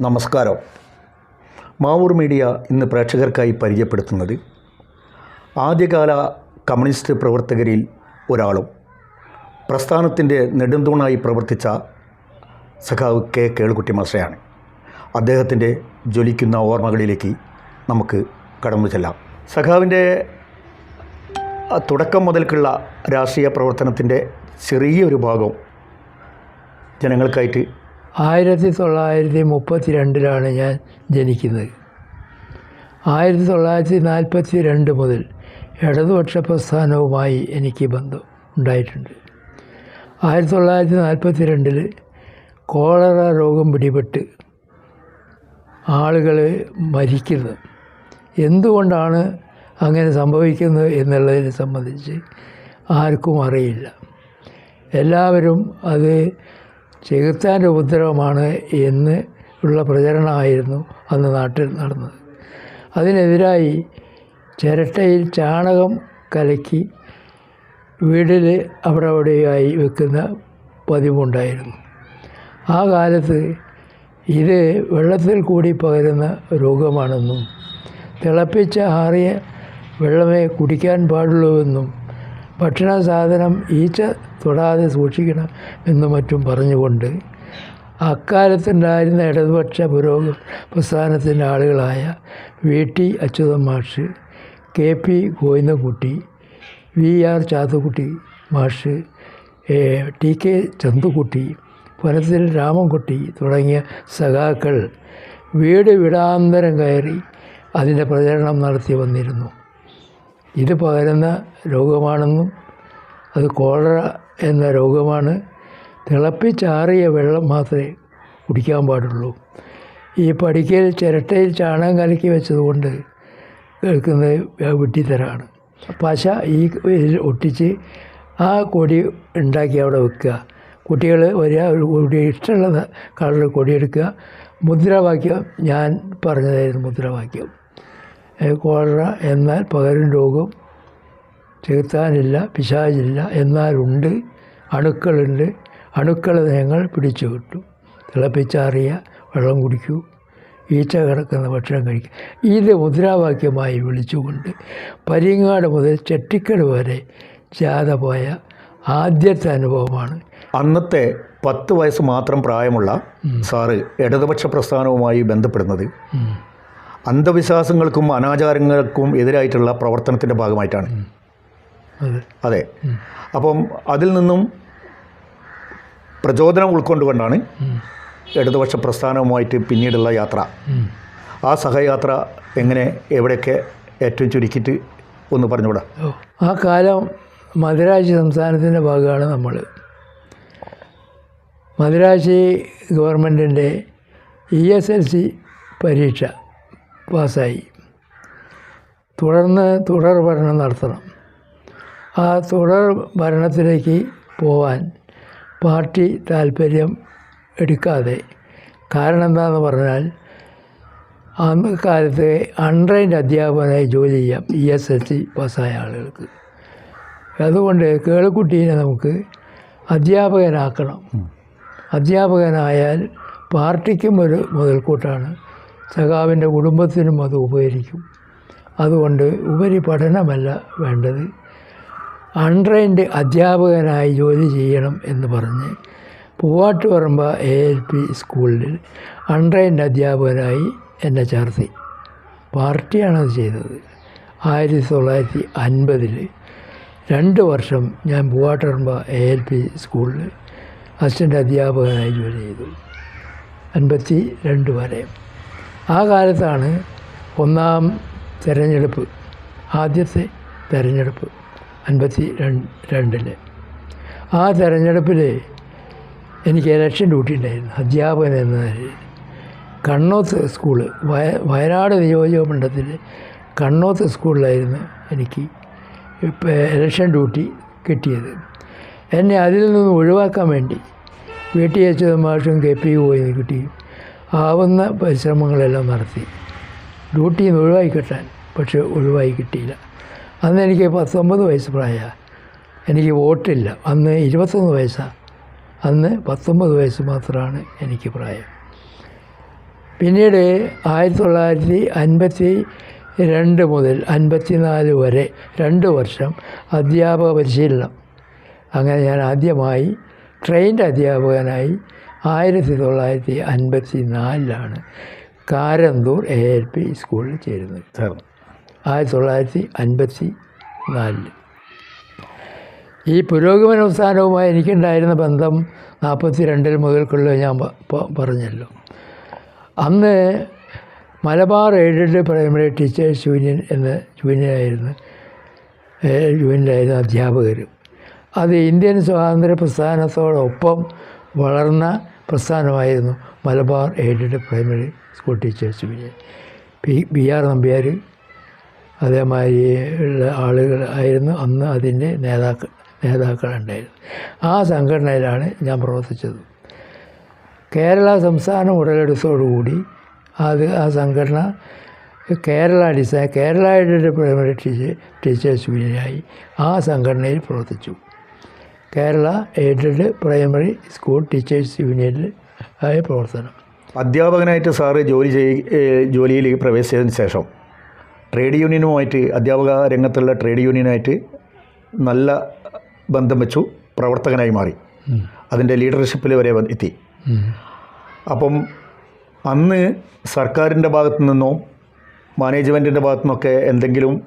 നമസ്കാരം. മാവൂർ മീഡിയ ഇന്ന് പ്രേക്ഷകർക്കായി പരിചയപ്പെടുത്തുന്നത് ആദ്യകാല കമ്മ്യൂണിസ്റ്റ് പ്രവർത്തകരിൽ ഒരാളും പ്രസ്ഥാനത്തിന്റെ നെടുന്തൂണായി പ്രവർത്തിച്ച സഖാവ് കെ കേളുകുട്ടി മാസയാണ് അദ്ദേഹത്തിന്റെ ജ്വലിക്കുന്ന ഓർമ്മകളിലേക്ക് നമുക്ക് കടന്നു ചെല്ലാം. സഖാവിന്റെ തുടക്കം മുതൽക്കുള്ള രാഷ്ട്രീയ പ്രവർത്തനത്തിന്റെ ചെറിയൊരു ഭാഗം ജനങ്ങൾക്കായിട്ട് ആയിരത്തി തൊള്ളായിരത്തി മുപ്പത്തി രണ്ടിലാണ് ഞാൻ ജനിക്കുന്നത്. ആയിരത്തി തൊള്ളായിരത്തി നാൽപ്പത്തി രണ്ട് മുതൽ ഇടതുപക്ഷ പ്രസ്ഥാനവുമായി എനിക്ക് ബന്ധം ഉണ്ടായിട്ടുണ്ട്. ആയിരത്തി തൊള്ളായിരത്തി നാൽപ്പത്തി രണ്ടിൽ കോളറ രോഗം പിടിപെട്ട് ആളുകൾ മരിക്കുന്നത് എന്തുകൊണ്ടാണ് അങ്ങനെ സംഭവിക്കുന്നത് എന്നുള്ളതിനെ സംബന്ധിച്ച് ആർക്കും അറിയില്ല. എല്ലാവരും അത് ചെകുത്താന്റെ ഉപദ്രവമാണ് എന്ന് ഉള്ള പ്രചരണമായിരുന്നു അന്ന് നാട്ടിൽ നടന്നത്. അതിനെതിരായി ചിരട്ടയിൽ ചാണകം കലക്കി വീടിൽ അവിടെ അവിടെയായി വെക്കുന്ന പതിവുണ്ടായിരുന്നു. ആ കാലത്ത് ഇത് വെള്ളത്തിൽ കൂടി പകരുന്ന രോഗമാണെന്നും തിളപ്പിച്ച ആറിയ വെള്ളമേ കുടിക്കാൻ പാടുള്ളൂവെന്നും ഭക്ഷണ സാധനം ഈച്ച തൊടാതെ സൂക്ഷിക്കണം എന്നും മറ്റും പറഞ്ഞുകൊണ്ട് അക്കാലത്തുണ്ടായിരുന്ന ഇടതുപക്ഷ പുരോഗ പ്രസ്ഥാനത്തിന്റെ ആളുകളായ വി ടി അച്യുതൻ മാഷ് K P Govindankutty V R Chathukutty മാഷ് ടി കെ ചന്തുക്കുട്ടി പുനത്തിൽ രാമൻകുട്ടി തുടങ്ങിയ സഖാക്കൾ വീട് വിടാന്തരം കയറി അതിന്റെ പ്രചരണം നടത്തി വന്നിരുന്നു. ഇത് പകരുന്ന രോഗമാണെന്നും അത് കോളറ എന്ന രോഗമാണ്. തിളപ്പിച്ചാറിയ വെള്ളം മാത്രമേ കുടിക്കാൻ പാടുള്ളൂ. ഈ പടിക്കൽ ചിരട്ടയിൽ ചാണകം കലക്കി വെച്ചതുകൊണ്ട് കേൾക്കുന്നത് വിട്ടിത്തരാണ് പശ ഈ ഒട്ടിച്ച് ആ കൊടി ഉണ്ടാക്കി അവിടെ വെക്കുക. കുട്ടികൾ വരിക ഒരു കൊടി ഇഷ്ടമുള്ള കളർ കൊടിയെടുക്കുക മുദ്രാവാക്യം ഞാൻ പറഞ്ഞതായിരുന്നു മുദ്രാവാക്യം. കോളറ എന്നാൽ പകരും രോഗം ചെലുത്താനില്ല പിശാചില്ല എന്നാലുണ്ട് അണുക്കളുണ്ട്. അണുക്കളെ ഞങ്ങൾ പിടിച്ചു കിട്ടും തിളപ്പിച്ചാറിയ വെള്ളം കുടിക്കൂ. ഈച്ച കിടക്കുന്ന ഭക്ഷണം കഴിക്കും. ഇത് മുദ്രാവാക്യമായി വിളിച്ചുകൊണ്ട് പരിങ്ങാട് മുതൽ ചെട്ടിക്കട് വരെ ജാഥ പോയ ആദ്യത്തെ അനുഭവമാണ്. അന്നത്തെ പത്ത് വയസ്സ് മാത്രം പ്രായമുള്ള സാറ് ഇടതുപക്ഷ പ്രസ്ഥാനവുമായി ബന്ധപ്പെടുന്നത്. അന്ധവിശ്വാസങ്ങൾക്കും അനാചാരങ്ങൾക്കും എതിരായിട്ടുള്ള പ്രവർത്തനത്തിന്റെ ഭാഗമായിട്ടാണ്. അതെ. അപ്പം അതിൽ നിന്നും പ്രചോദനം ഉൾക്കൊണ്ടുകൊണ്ടാണ്. ഇടതുപക്ഷ പ്രസ്ഥാനവുമായിട്ട് പിന്നീടുള്ള യാത്ര. ആ സഹയാത്ര എങ്ങനെ എവിടെയൊക്കെ ഏറ്റവും ചുരുക്കിയിട്ട് ഒന്ന് പറഞ്ഞുകൂടാ? ആ കാലം മദിരാശി സംസ്ഥാനത്തിന്റെ ഭാഗമാണ് നമ്മൾ മദിരാശി ഗവൺമെന്റിന്റെ ഇ എസ് എൽ സി പരീക്ഷ. പാസ്സായി തുടർന്ന് തുടർ ഭരണം നടത്തണം. ആ തുടർ ഭരണത്തിലേക്ക് പോവാൻ പാർട്ടി താല്പര്യം എടുക്കാതെ. കാരണം എന്താണെന്ന് പറഞ്ഞാൽ അന്ന് കാലത്ത് അൺട്രെയിൻഡ് അധ്യാപകനായി ജോലി ചെയ്യാം ഇ എസ് എസ് സി പാസ്സായ ആളുകൾക്ക്. അതുകൊണ്ട് കേളുക്കുട്ടീനെ നമുക്ക് അധ്യാപകനാക്കണം. അധ്യാപകനായാൽ പാർട്ടിക്കും ഒരു മുതൽക്കൂട്ടാണ്. സഖാവിന്റെ കുടുംബത്തിനും അത് ഉപകരിക്കും. അതുകൊണ്ട് ഉപരി പഠനമല്ല വേണ്ടത്. അൺട്രെയിൻഡ് അധ്യാപകനായി ജോലി ചെയ്യണം എന്ന് പറഞ്ഞ് പൂവാട്ടുപറമ്പ എ എൽ പി സ്കൂളിൽ അൺട്രെയിൻഡ് അധ്യാപകനായി എന്നെ ചേർത്തി. പാർട്ടിയാണത് ചെയ്തത്. ആയിരത്തി തൊള്ളായിരത്തി അൻപതിൽ രണ്ട് വർഷം ഞാൻ പൂവാട്ടുപറമ്പ എ എൽ പി സ്കൂളിൽ അസിസ്റ്റന്റ് അധ്യാപകനായി ജോലി ചെയ്തു. അൻപത്തി രണ്ട് വരെ. ആ കാലത്താണ് ഒന്നാം തെരഞ്ഞെടുപ്പ് ആദ്യത്തെ തെരഞ്ഞെടുപ്പ് അൻപത്തി രണ്ട് രണ്ടിലെ ആ തെരഞ്ഞെടുപ്പിൽ എനിക്ക് ഇലക്ഷൻ ഡ്യൂട്ടി ഉണ്ടായിരുന്നു. അധ്യാപകൻ എന്ന നിലയിൽ കണ്ണോത്ത് സ്കൂൾ വയ വയനാട് നിയോജക മണ്ഡലത്തിൽ കണ്ണോത്ത് സ്കൂളിലായിരുന്നു എനിക്ക് ഇലക്ഷൻ ഡ്യൂട്ടി കിട്ടിയത്. എന്നെ അതിൽ നിന്ന് ഒഴിവാക്കാൻ വേണ്ടി വീട്ടിൽ വെച്ചത് മാഷും കെ പി പോയി കിട്ടി. ആവുന്ന പരിശ്രമങ്ങളെല്ലാം നടത്തി. ഡ്യൂട്ടിയിൽ നിന്ന് ഒഴിവായി കിട്ടാൻ പക്ഷേ ഒഴിവായി കിട്ടിയില്ല. അന്ന് എനിക്ക് പത്തൊമ്പത് വയസ്സ് പ്രായമാണ് എനിക്ക് വോട്ടില്ല. അന്ന് ഇരുപത്തൊന്ന് വയസ്സാണ് അന്ന് പത്തൊമ്പത് വയസ്സ് മാത്രമാണ് എനിക്ക് പ്രായം. പിന്നീട് ആയിരത്തി തൊള്ളായിരത്തി അൻപത്തി രണ്ട് മുതൽ അൻപത്തി നാല് വരെ രണ്ട് വർഷം അധ്യാപക പരിശീലനം. അങ്ങനെ ഞാൻ ആദ്യമായി ട്രെയിൻഡ് അധ്യാപകനായി ആയിരത്തി തൊള്ളായിരത്തി അൻപത്തി നാലിലാണ് കാരന്തൂർ എ എൽ പി സ്കൂളിൽ ചേരുന്നത്. ചേർന്നു. ആയിരത്തി തൊള്ളായിരത്തി അൻപത്തി നാലിൽ ഈ പുരോഗമന പ്രസ്ഥാനവുമായി എനിക്കുണ്ടായിരുന്ന ബന്ധം നാൽപ്പത്തി രണ്ടിൽ മുതൽക്കുള്ള ഞാൻ പറഞ്ഞല്ലോ. അന്ന് Malabar aided primary teachers union എന്ന യൂണിയനായിരുന്നു ഏഹ് യൂണിയനിലായിരുന്നു അധ്യാപകർ അത് ഇന്ത്യൻ സ്വാതന്ത്ര്യ പ്രസ്ഥാനത്തോടൊപ്പം വളർന്ന പ്രസ്ഥാനമായിരുന്നു Malabar aided primary school teachers union. P B R Nambiar അതേമാതിരി ഉള്ള ആളുകൾ ആയിരുന്നു അന്ന് അതിന്റെ നേതാക്കൾ നേതാക്കളുണ്ടായിരുന്നു ആ സംഘടനയിലാണ് ഞാൻ പ്രവർത്തിച്ചത്. കേരള സംസ്ഥാന ഉടലെടുത്തോടുകൂടി അത് ആ സംഘടന Kerala design Kerala aided primary teachers യൂണിയനായി ആ സംഘടനയിൽ പ്രവർത്തിച്ചു. Kerala aided primary school teachers യൂണിയനിൽ ആയ പ്രവർത്തനം. അധ്യാപകനായിട്ട് സാറ് ജോലി ചെയ് ജോലിയിൽ പ്രവേശിച്ചതിന് ശേഷം ട്രേഡ് യൂണിയനുമായിട്ട് അധ്യാപക രംഗത്തുള്ള ട്രേഡ് യൂണിയനായിട്ട് നല്ല ബന്ധം വെച്ചു പ്രവർത്തകനായി മാറി. അതിന്റെ ലീഡർഷിപ്പിൽ വരെ എത്തി. അപ്പം അന്ന് സർക്കാരിന്റെ ഭാഗത്തു നിന്നോ മാനേജ്മെന്റിന്റെ ഭാഗത്തു നിന്നൊക്കെ എന്തെങ്കിലും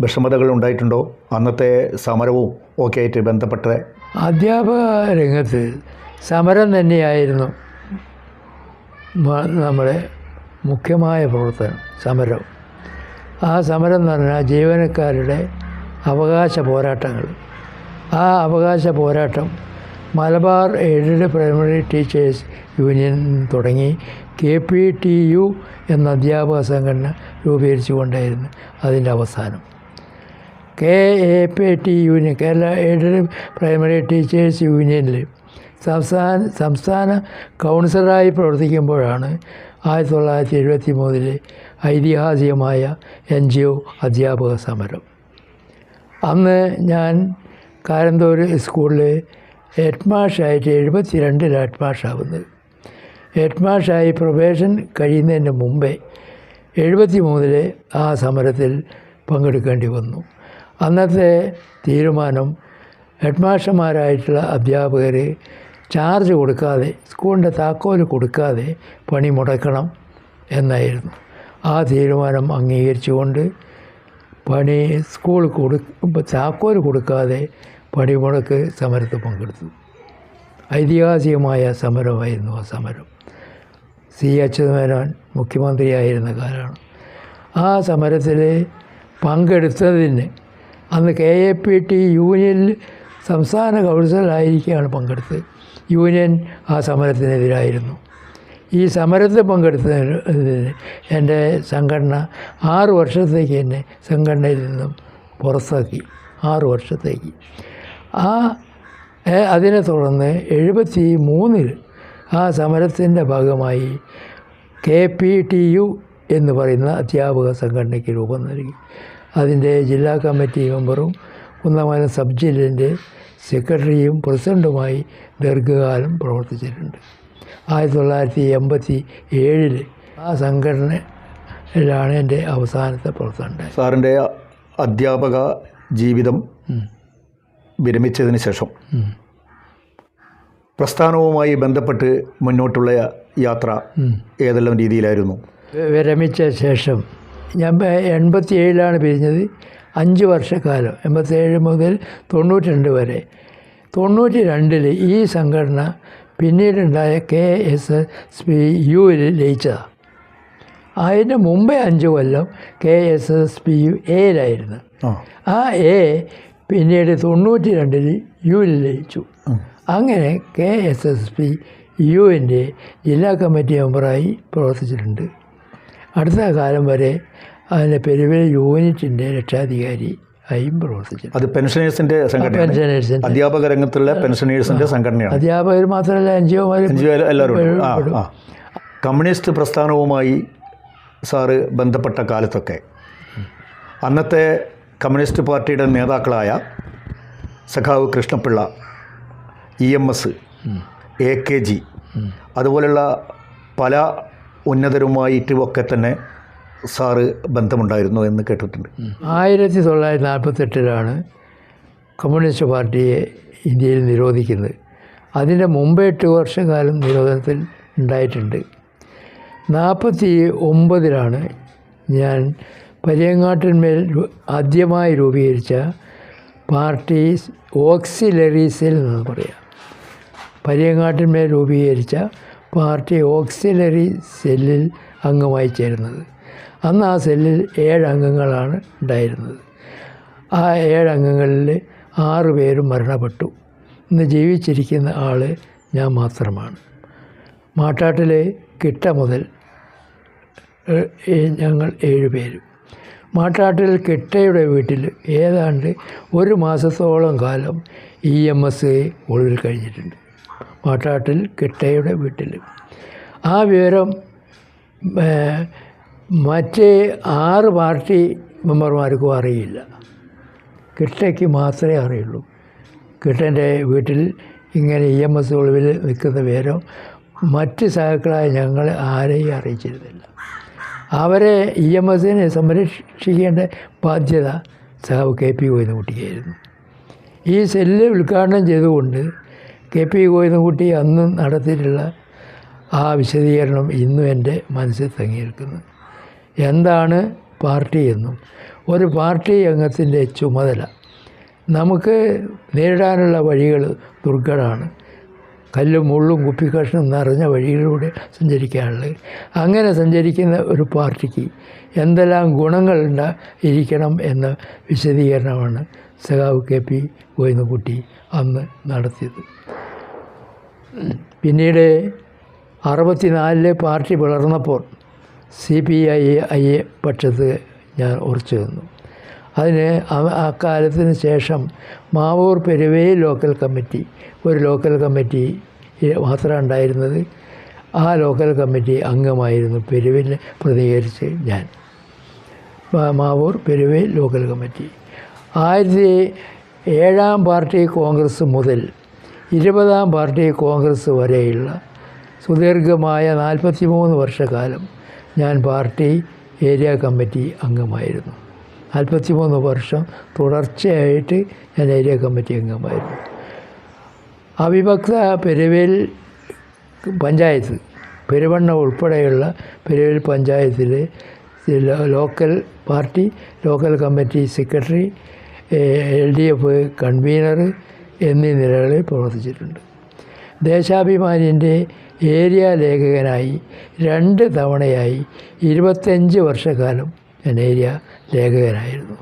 വിഷമതകൾ ഉണ്ടായിട്ടുണ്ടോ? അന്നത്തെ സമരവും ഒക്കെ ആയിട്ട് ബന്ധപ്പെട്ട അധ്യാപക രംഗത്ത് സമരം തന്നെയായിരുന്നു നമ്മുടെ മുഖ്യമായ പ്രവർത്തനം സമരം. ആ സമരം എന്ന് പറഞ്ഞാൽ ജീവനക്കാരുടെ അവകാശ പോരാട്ടങ്ങൾ. ആ അവകാശ പോരാട്ടം Malabar aided primary teachers union തുടങ്ങി കെ പി ടി യു എന്ന അധ്യാപക സംഘടന രൂപീകരിച്ചുകൊണ്ടായിരുന്നു അതിന്റെ അവസാനം. K A P T union Kerala aided primary teachers യൂണിയനിൽ സംസ്ഥാന സംസ്ഥാന കൗൺസിലറായി പ്രവർത്തിക്കുമ്പോഴാണ് ആയിരത്തി തൊള്ളായിരത്തി എഴുപത്തി മൂന്നിലെ ഐതിഹാസികമായ എൻ ജി ഒ അധ്യാപക സമരം. അന്ന് ഞാൻ കാരന്തൂർ സ്കൂളിൽ ഹെഡ് മാഷായിട്ട് എഴുപത്തി രണ്ടിൽ ഹെഡ് മാഷാവുന്നത് ഹെഡ് മാഷായി പ്രൊബേഷൻ കഴിയുന്നതിന് മുമ്പേ എഴുപത്തി മൂന്നിലെ ആ സമരത്തിൽ പങ്കെടുക്കേണ്ടി വന്നു. അന്നത്തെ തീരുമാനം ഹെഡ് മാസ്റ്റർമാരായിട്ടുള്ള അധ്യാപകർ ചാർജ് കൊടുക്കാതെ സ്കൂളിന്റെ താക്കോൽ കൊടുക്കാതെ പണി മുടക്കണം എന്നായിരുന്നു. ആ തീരുമാനം അംഗീകരിച്ചുകൊണ്ട് പണി സ്കൂൾ കൊടു താക്കോൽ കൊടുക്കാതെ പണിമുടക്ക് സമരത്ത് പങ്കെടുത്തു. ഐതിഹാസികമായ സമരമായിരുന്നു ആ സമരം. സി അച്യുതമേനോൻ മുഖ്യമന്ത്രിയായിരുന്ന കാലമാണ്. ആ സമരത്തിൽ പങ്കെടുത്തതിന് അന്ന് കെ എ പി ടി യൂണിയനിൽ സംസ്ഥാന കൗൺസിലായിരിക്കുകയാണ് പങ്കെടുത്തത്. യൂണിയൻ ആ സമരത്തിനെതിരായിരുന്നു. ഈ സമരത്തിൽ പങ്കെടുത്തതിന് എന്റെ സംഘടന ആറ് വർഷത്തേക്ക് എന്നെ സംഘടനയിൽ നിന്നും പുറത്താക്കി. ആറ് വർഷത്തേക്ക്. ആ അതിനെ തുടർന്ന് എഴുപത്തി മൂന്നിൽ ആ സമരത്തിന്റെ ഭാഗമായി കെ പി ടി യു എന്ന് പറയുന്ന അധ്യാപക സംഘടനയ്ക്ക് രൂപം നൽകി. അതിന്റെ ജില്ലാ കമ്മിറ്റി മെമ്പറും കുന്നമംഗലം സബ് ജില്ലിന്റെ സെക്രട്ടറിയും പ്രസിഡന്റുമായി ദീർഘകാലം പ്രവർത്തിച്ചിട്ടുണ്ട് ആയിരത്തി തൊള്ളായിരത്തി എൺപത്തി ഏഴിൽ ആ സംഘടനയിലാണ് എന്റെ അവസാനത്തെ പ്രവർത്തനം സാറിന്റെ അധ്യാപക ജീവിതം വിരമിച്ചതിന് ശേഷം. പ്രസ്ഥാനവുമായി ബന്ധപ്പെട്ട് മുന്നോട്ടുള്ള യാത്ര. ഏതെല്ലാം രീതിയിലായിരുന്നു വിരമിച്ച ശേഷം ഞാൻ എൺപത്തി ഏഴിലാണ് പിരിഞ്ഞത്. അഞ്ച് വർഷക്കാലം. എൺപത്തേഴ് മുതൽ തൊണ്ണൂറ്റി രണ്ട് വരെ. തൊണ്ണൂറ്റി രണ്ടിൽ ഈ സംഘടന പിന്നീടുണ്ടായ കെ എസ് എസ് പി യുവിൽ ലയിച്ചതാണ് അതിന് മുമ്പേ അഞ്ച് കൊല്ലം K S S P U എയിലായിരുന്നു ആ. എ പിന്നീട് തൊണ്ണൂറ്റി രണ്ടിൽ യുവിൽ ലയിച്ചു. അങ്ങനെ കെ എസ് എസ് പി യുവിന്റെ ജില്ലാ കമ്മിറ്റി മെമ്പറായി പ്രവർത്തിച്ചിട്ടുണ്ട്. അടുത്ത കാലം വരെ അതിന്റെ പെരുവിൽ യൂണിറ്റിന്റെ രക്ഷാധികാരി ആയും പ്രവർത്തിച്ചു അത് പെൻഷനേഴ്സിന്റെ സംഘടനയാണ്. പെൻഷനേഴ്സിന്റെ അധ്യാപക രംഗത്തുള്ള പെൻഷനേഴ്സിന്റെ സംഘടനയാണ്. അധ്യാപകർ മാത്രമല്ല എൻ ജി എല്ലാവരും കമ്മ്യൂണിസ്റ്റ് പ്രസ്ഥാനവുമായി സാറ് ബന്ധപ്പെട്ട കാലത്തൊക്കെ അന്നത്തെ കമ്മ്യൂണിസ്റ്റ് പാർട്ടിയുടെ നേതാക്കളായ സഖാവ് Krishnapillai E M S A K G അതുപോലുള്ള പല ഉന്നതരുമായിട്ടും ഒക്കെ തന്നെ സാറ് ബന്ധമുണ്ടായിരുന്നു എന്ന് കേട്ടിട്ടുണ്ട്. ആയിരത്തി തൊള്ളായിരത്തി നാൽപ്പത്തെട്ടിലാണ് കമ്മ്യൂണിസ്റ്റ് പാർട്ടിയെ ഇന്ത്യയിൽ നിരോധിക്കുന്നത്. അതിന്റെ മുമ്പ് എട്ട് വർഷക്കാലം നിരോധനത്തിൽ ഉണ്ടായിട്ടുണ്ട്. നാൽപ്പത്തി ഒമ്പതിലാണ് ഞാൻ പരിയങ്ങാട്ടിന്മേൽ ആദ്യമായി രൂപീകരിച്ച പാർട്ടി ഓക്സിലറി സെൽ എന്ന് പറയാം. പരിയങ്ങാട്ടിന്മേൽ രൂപീകരിച്ച പാർട്ടി ഓക്സിലറി സെല്ലിൽ അംഗമായി ചേരുന്നത്. അന്ന് ആ സെല്ലിൽ ഏഴ് അംഗങ്ങളാണ് ഉണ്ടായിരുന്നത്. ആ ഏഴ് അംഗങ്ങളിൽ ആറ് പേരും മരണപ്പെട്ടു. ഇന്ന് ജീവിച്ചിരിക്കുന്ന ആൾ ഞാൻ മാത്രമാണ്. മാട്ടാട്ടിലെ കിട്ട മുതൽ ഞങ്ങൾ ഏഴ് പേരും. മാട്ടാട്ടിൽ കിട്ടയുടെ വീട്ടിൽ ഏതാണ്ട് ഒരു മാസത്തോളം കാലം ഇ എം എസ് ഒളിവിൽ കഴിഞ്ഞിട്ടുണ്ട്. മാട്ടാട്ടിൽ കിട്ടയുടെ വീട്ടിൽ. ആ വിവരം മറ്റേ ആറ് പാർട്ടി മെമ്പർമാർക്കും അറിയില്ല. കിട്ടയ്ക്ക് മാത്രമേ അറിയുള്ളൂ. കിട്ടന്റെ വീട്ടിൽ ഇങ്ങനെ ഇ എം എസ് ഒളിവിൽ നിൽക്കുന്ന വിവരം മറ്റ് സഹാക്കളായ ഞങ്ങൾ ആരെയും അറിയിച്ചിരുന്നില്ല. അവരെ ഇ എം എസിനെ സംരക്ഷിക്കേണ്ട ബാധ്യത സഹാവ് കെ പി ഗോവിന്ദൻകുട്ടിക്കായിരുന്നു. ഈ സെല്ല് ഉദ്ഘാടനം ചെയ്തുകൊണ്ട് കെ പി ഗോവിന്ദൻകുട്ടി അന്ന് നടത്തിയിട്ടുള്ള ആ വിശദീകരണം ഇന്നും എന്റെ മനസ്സിൽ തങ്ങിയിരിക്കുന്നു. എന്താണ് പാർട്ടി എന്നും? ഒരു പാർട്ടി അംഗത്തിന്റെ ചുമതല. നമുക്ക് നേരിടാനുള്ള വഴികൾ ദുർഘടമാണ്. കല്ലും മുള്ളും കുപ്പിക്കഷ്ണം നിറഞ്ഞ വഴിയിലൂടെ സഞ്ചരിക്കാനുള്ളത് അങ്ങനെ സഞ്ചരിക്കുന്ന ഒരു പാർട്ടിക്ക് എന്തെല്ലാം ഗുണങ്ങൾ ഇരിക്കണം എന്ന വിശദീകരണമാണ് സഖാവ് കെ പി ഗോവിന്ദൻകുട്ടി അന്ന് നടത്തിയത്. പിന്നീട് അറുപത്തിനാലിലെ പാർട്ടി പിളർന്നപ്പോൾ സി പി ഐ ഐ പക്ഷത്ത് ഞാൻ ഉറച്ചു നിന്നു. അതിന് അക്കാലത്തിന് ശേഷം മാവൂർ പെരുവേ ലോക്കൽ കമ്മിറ്റി ഒരു ലോക്കൽ കമ്മിറ്റി മാത്രമാണ് ഉണ്ടായിരുന്നത്. ആ ലോക്കൽ കമ്മിറ്റി അംഗമായിരുന്നു പെരുവിൽ പ്രതികരിച്ച് ഞാൻ. മാവൂർ പെരുവേ ലോക്കൽ കമ്മിറ്റി ആയിരത്തി ഏഴാം പാർട്ടി കോൺഗ്രസ് മുതൽ ഇരുപതാം പാർട്ടി കോൺഗ്രസ് വരെയുള്ള സുദീർഘമായ നാൽപ്പത്തി മൂന്ന് വർഷക്കാലം ഞാൻ പാർട്ടി ഏരിയ കമ്മിറ്റി അംഗമായിരുന്നു. നാൽപ്പത്തി മൂന്ന് വർഷം തുടർച്ചയായിട്ട് ഞാൻ ഏരിയ കമ്മിറ്റി അംഗമായിരുന്നു. അവിഭക്ത പെരുവേൽ പഞ്ചായത്ത് പെരുവണ്ണ ഉൾപ്പെടെയുള്ള പെരുവേൽ പഞ്ചായത്തിലെ ചില local party local committee secretary L D F convener എന്നീ നിലകളിൽ പ്രവർത്തിച്ചിട്ടുണ്ട്. ദേശാഭിമാനിന്റെ ഏരിയ ലേഖകനായി രണ്ട് തവണയായി ഇരുപത്തഞ്ച് വർഷക്കാലം ഏരിയ ലേഖകനായിരുന്നു.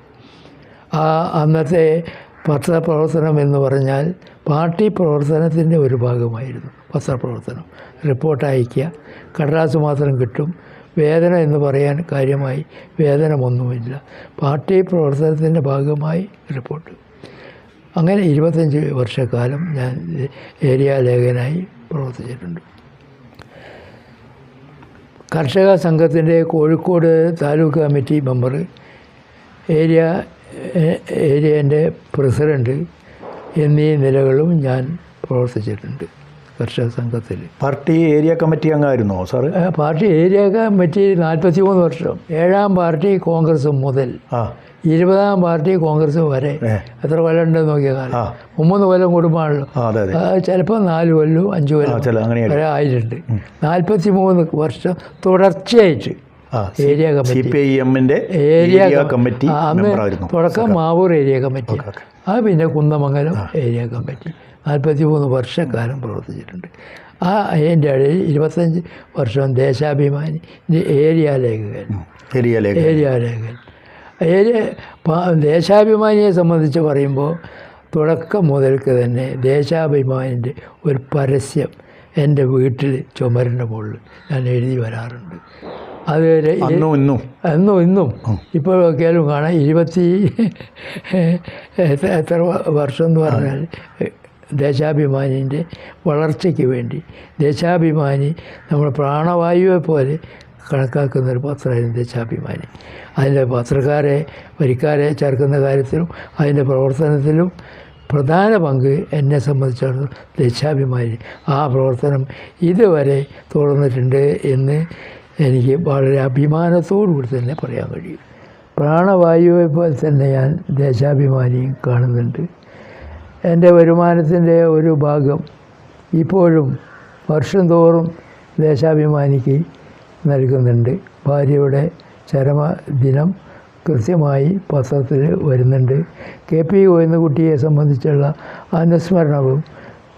ആ അന്നത്തെ പത്രപ്രവർത്തനം എന്ന് പറഞ്ഞാൽ പാർട്ടി പ്രവർത്തനത്തിന്റെ ഒരു ഭാഗമായിരുന്നു. പത്രപ്രവർത്തനം. റിപ്പോർട്ട് അയക്കുക കടലാസ് മാത്രം കിട്ടും. വേദന എന്ന് പറയാൻ കാര്യമായി വേതനമൊന്നുമില്ല പാർട്ടി പ്രവർത്തനത്തിന്റെ ഭാഗമായി റിപ്പോർട്ട്. അങ്ങനെ ഇരുപത്തഞ്ച് വർഷക്കാലം ഞാൻ ഏരിയ ലേഖനായി പ്രവർത്തിച്ചിട്ടുണ്ട്. കർഷക സംഘത്തിന്റെ Kozhikode taluk committee member area ഏരിയേന്റെ president എന്നീ നിലകളും ഞാൻ പ്രവർത്തിച്ചിട്ടുണ്ട്. കർഷക സംഘത്തിൽ. പാർട്ടി ഏരിയ കമ്മിറ്റി അംഗമായിരുന്നോ സാറ്? പാർട്ടി ഏരിയ കമ്മിറ്റി നാൽപ്പത്തി മൂന്ന് വർഷം. ഏഴാം പാർട്ടി കോൺഗ്രസ് മുതൽ ഇരുപതാം പാർട്ടി കോൺഗ്രസ് വരെ എത്ര കൊല്ലം ഉണ്ടെന്ന് നോക്കിയ കാലം. മൂന്ന് കൊല്ലം കുടുംബമാണല്ലോ ചിലപ്പോൾ നാല് കൊല്ലവും അഞ്ച് കൊല്ലം വരെ ആയിട്ടുണ്ട്. നാൽപ്പത്തി മൂന്ന് വർഷം തുടർച്ചയായിട്ട് ഏരിയ കമ്മിറ്റി. Area committee. അന്ന് തുടക്കം മാവൂർ ഏരിയ കമ്മിറ്റി. ആ പിന്നെ കുന്നമംഗലം ഏരിയ കമ്മിറ്റി. നാൽപ്പത്തി മൂന്ന് വർഷക്കാലം പ്രവർത്തിച്ചിട്ടുണ്ട്. ആ അതിന്റെ ഇടയിൽ ഇരുപത്തഞ്ച് വർഷം ദേശാഭിമാനി ഏരിയ ലേഖകൻ. ഏരിയ ലേഖ ഏരിയ ലേഖകൻ. ഏരിയ ദേശാഭിമാനിയെ സംബന്ധിച്ച് പറയുമ്പോൾ തുടക്കം മുതൽക്ക് തന്നെ ദേശാഭിമാനിന്റെ ഒരു പരസ്യം എന്റെ വീട്ടിൽ ചുമരിന്റെ മുകളിൽ ഞാൻ എഴുതി വരാറുണ്ട്. അത് ര- അന്നും ഇന്നും. എന്നും ഇന്നും. ഇപ്പോൾ നോക്കിയാലും കാണാം. ഇരുപത്തി എത്ര എത്ര വർഷം എന്ന് പറഞ്ഞാൽ ദേശാഭിമാനിന്റെ വളർച്ചയ്ക്ക് വേണ്ടി. ദേശാഭിമാനി നമ്മൾ പ്രാണവായുവെ പോലെ കണക്കാക്കുന്ന ഒരു പത്രമായിരുന്നു ദേശാഭിമാനി. അതിന്റെ പത്രക്കാരെ വരിക്കാരെ ചേർക്കുന്ന കാര്യത്തിലും അതിന്റെ പ്രവർത്തനത്തിലും പ്രധാന പങ്ക് എന്നെ സംബന്ധിച്ചിടത്തോളം ദേശാഭിമാനി. ആ പ്രവർത്തനം ഇതുവരെ തുടർന്നിട്ടുണ്ട് എന്ന് എനിക്ക് വളരെ അഭിമാനത്തോടു കൂടി തന്നെ പറയാൻ കഴിയും. പ്രാണവായുവെ പോലെ തന്നെ ഞാൻ ദേശാഭിമാനിയും കാണുന്നുണ്ട്. എന്റെ വരുമാനത്തിന്റെ ഒരു ഭാഗം ഇപ്പോഴും വർഷം തോറും ദേശാഭിമാനിക്ക് നൽകുന്നുണ്ട്. ഭാര്യയുടെ ചരമദിനം കൃത്യമായി പത്രത്തിൽ വരുന്നുണ്ട്. കെ പി ഗോവിന്ദകുട്ടിയെ സംബന്ധിച്ചുള്ള അനുസ്മരണവും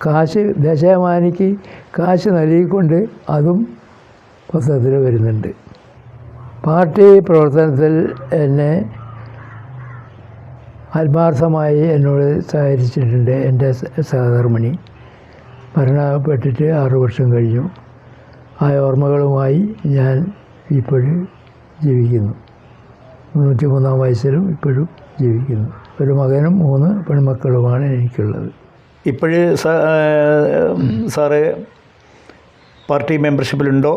കാശ് ദേശാഭിമാനിക്ക് കാശ് നൽകിക്കൊണ്ട് അതും പത്രത്തിൽ വരുന്നുണ്ട്. പാർട്ടി പ്രവർത്തനത്തിൽ എന്നെ ആത്മാർത്ഥമായി എന്നോട് സഹകരിച്ചിട്ടുണ്ട് എന്റെ സഹകർമ്മിണി മരണപ്പെട്ടിട്ട് ആറു വർഷം കഴിഞ്ഞു. ആ ഓർമ്മകളുമായി ഞാൻ ഇപ്പോഴും ജീവിക്കുന്നു. മുന്നൂറ്റി മൂന്നാം വയസ്സിലും ഇപ്പോഴും ജീവിക്കുന്നു. ഒരു മകനും മൂന്ന് പെൺമക്കളുമാണ് എനിക്കുള്ളത്. ഇപ്പോഴ് സാറ് പാർട്ടി മെമ്പർഷിപ്പിലുണ്ടോ?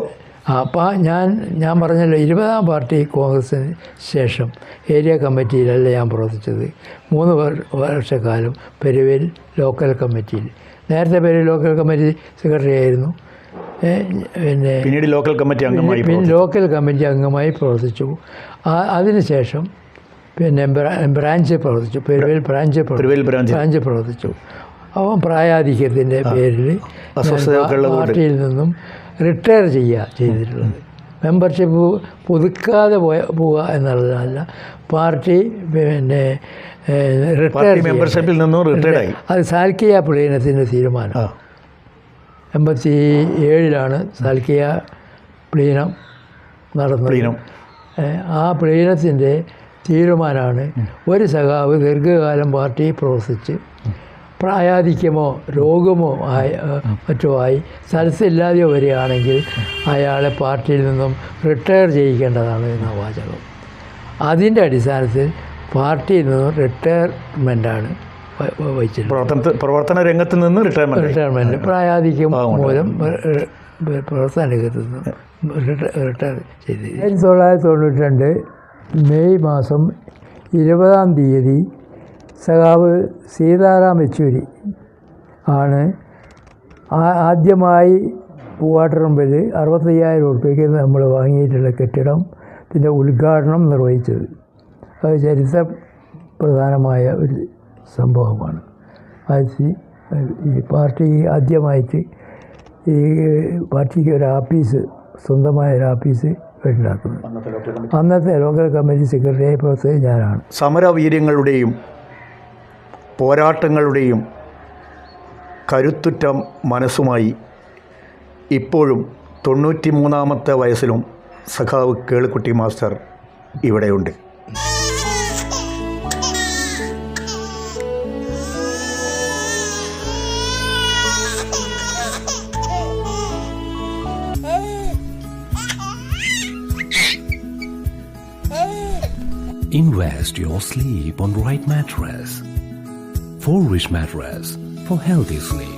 അപ്പോൾ ഞാൻ ഞാൻ പറഞ്ഞല്ലോ ഇരുപതാം പാർട്ടി കോൺഗ്രസ്സിന് ശേഷം ഏരിയ കമ്മിറ്റിയിലല്ല ഞാൻ പ്രവർത്തിച്ചത്. മൂന്ന് വർഷക്കാലം പെരുവേൽ ലോക്കൽ കമ്മിറ്റിയിൽ. നേരത്തെ പേര് ലോക്കൽ കമ്മിറ്റി സെക്രട്ടറി ആയിരുന്നു. പിന്നെ പിന്നീട് ലോക്കൽ കമ്മിറ്റി അംഗമായി പിന്നെ ലോക്കൽ കമ്മിറ്റി അംഗമായി പ്രവർത്തിച്ചു. ആ അതിനുശേഷം പിന്നെ ബ്രാഞ്ച് പ്രവർത്തിച്ചു. Peruvayal branch branch. പ്രവർത്തിച്ചു. അവൻ പ്രായാധിക്യത്തിന്റെ പേരിൽ പാർട്ടിയിൽ നിന്നും റിട്ടയർ ചെയ്യുക ചെയ്തിട്ടുള്ളത്. മെമ്പർഷിപ്പ് പുതുക്കാതെ പോയ പോവുക എന്നുള്ളതല്ല. പാർട്ടി പിന്നെ റിട്ടയർ മെമ്പർഷിപ്പിൽ നിന്നും റിട്ടയർഡ് ആയി. അത് സാൽക്കിയ പ്ലീനത്തിന്റെ തീരുമാനം. എൺപത്തി ഏഴിലാണ് സാൽക്കിയ പ്ലീനം നടന്നത്. പ്ലീനം. ആ പ്ലീനത്തിന്റെ തീരുമാനമാണ് ഒരു സഖാവ് ദീർഘകാലം പാർട്ടി പ്രവർത്തിച്ച് പ്രായാധിക്യമോ രോഗമോ ആയി മറ്റോ ആയി സ്ഥലത്തില്ലാതെയോ വരികയാണെങ്കിൽ അയാളെ പാർട്ടിയിൽ നിന്നും റിട്ടയർ ചെയ്യിക്കേണ്ടതാണ് എന്ന വാചകം. അതിന്റെ അടിസ്ഥാനത്തിൽ പാർട്ടിയിൽ നിന്നും റിട്ടയർമെന്റാണ് വഹിച്ചിട്ടുള്ളത് പ്രവർത്തന പ്രവർത്തന രംഗത്ത് നിന്ന് റിട്ടയർമെന്റ് റിട്ടയർമെന്റ് പ്രായാധിക്യം മൂലം പ്രവർത്തന രംഗത്ത് നിന്ന് റിട്ടയർ ചെയ്ത് ആയിരത്തി തൊള്ളായിരത്തി തൊണ്ണൂറ്റി രണ്ട് മെയ് മാസം ഇരുപതാം തീയതി സഖാവ് സീതാറാം യെച്ചൂരി ആണ്. ആദ്യമായി പൂവാട്ടറമ്പിൽ അറുപത്തയ്യായിരം ഉറുപ്പ്യക്ക് നമ്മൾ വാങ്ങിയിട്ടുള്ള കെട്ടിടത്തിന്റെ ഉദ്ഘാടനം നിർവഹിച്ചത്. അത് ചരിത്ര പ്രധാനമായ ഒരു സംഭവമാണ്. ആയിരത്തി ഈ പാർട്ടി ആദ്യമായിട്ട് ഈ പാർട്ടിക്ക് ഒരു ആഫീസ് സ്വന്തമായ ഒരു ആഫീസ് ഉണ്ടാക്കുന്നത്. അന്നത്തെ ലോക്കൽ കമ്മിറ്റി സെക്രട്ടറിയായി പ്രവർത്തിച്ചത് ഞാനാണ്. സമരവീര്യങ്ങളുടെയും പോരാട്ടങ്ങളുടെയും കരുത്തുറ്റ മനസ്സുമായി ഇപ്പോഴും തൊണ്ണൂറ്റി മൂന്നാമത്തെ വയസ്സിലും സഖാവ് കേളുക്കുട്ടി മാസ്റ്റർ ഇവിടെയുണ്ട് Invest your sleep on right mattress. For rich mattress for healthy sleep.